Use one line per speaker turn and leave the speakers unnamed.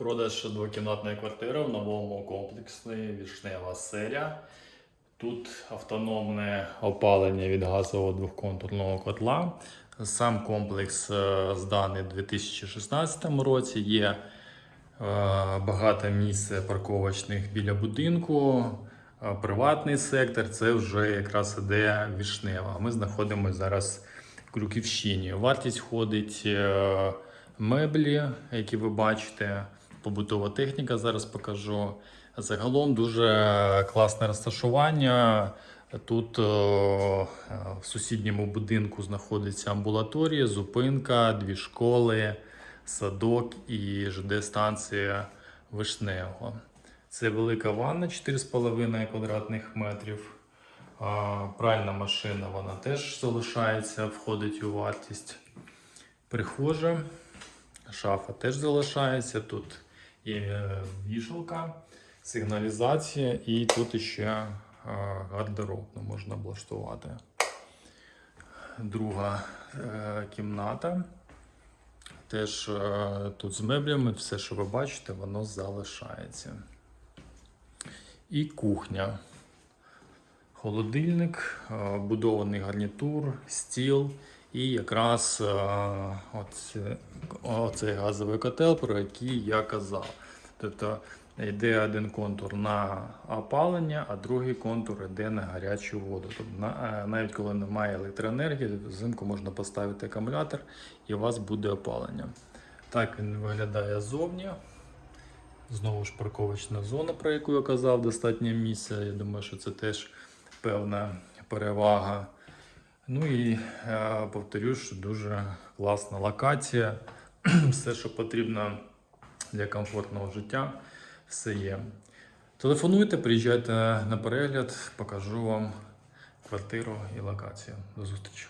Продаж двокімнатної квартири в новому комплексі Вішнева серія. Тут автономне опалення від газового двохконтурного котла. Сам комплекс е, зданий у 2016 році. Є е, багато місць парковочних біля будинку. Е, Приватний сектор це вже якраз іде Вішнева. Ми знаходимося зараз в Крюківщині. Вартість входить меблі, які ви бачите, побутова техніка зараз покажу. Загалом дуже класне розташування. Тут е, в сусідньому будинку знаходиться амбулаторія, зупинка, дві школи, садок і ЖД-станція Вишнево. Це велика ванна 4,5 квадратних метрів. Пральна машина вона теж залишається, входить у вартість. Прихожа, шафа теж залишається. Тут є е, вішалка, сигналізація і тут ще гардеробну можна облаштувати. Друга е, кімната. Теж е, тут з меблями, все, що ви бачите, воно залишається. І кухня. Холодильник, будований гарнітур, стіл і якраз оце, оцей газовий котел, про який я казав. Тобто йде один контур на опалення, а другий контур йде на гарячу воду. Тобто, е, навіть коли немає електроенергії, взимку можна поставити акумулятор і у вас буде опалення. Так він виглядає ззовні. Знову ж парковочна зона, про яку я казав, достатньо місця. Я думаю, що це теж певна перевага. Ну і е, повторю, що дуже класна локація. Все, що потрібно для комфортного життя, все є. Телефонуйте, приїжджайте на перегляд, покажу вам квартиру і локацію. До зустрічі.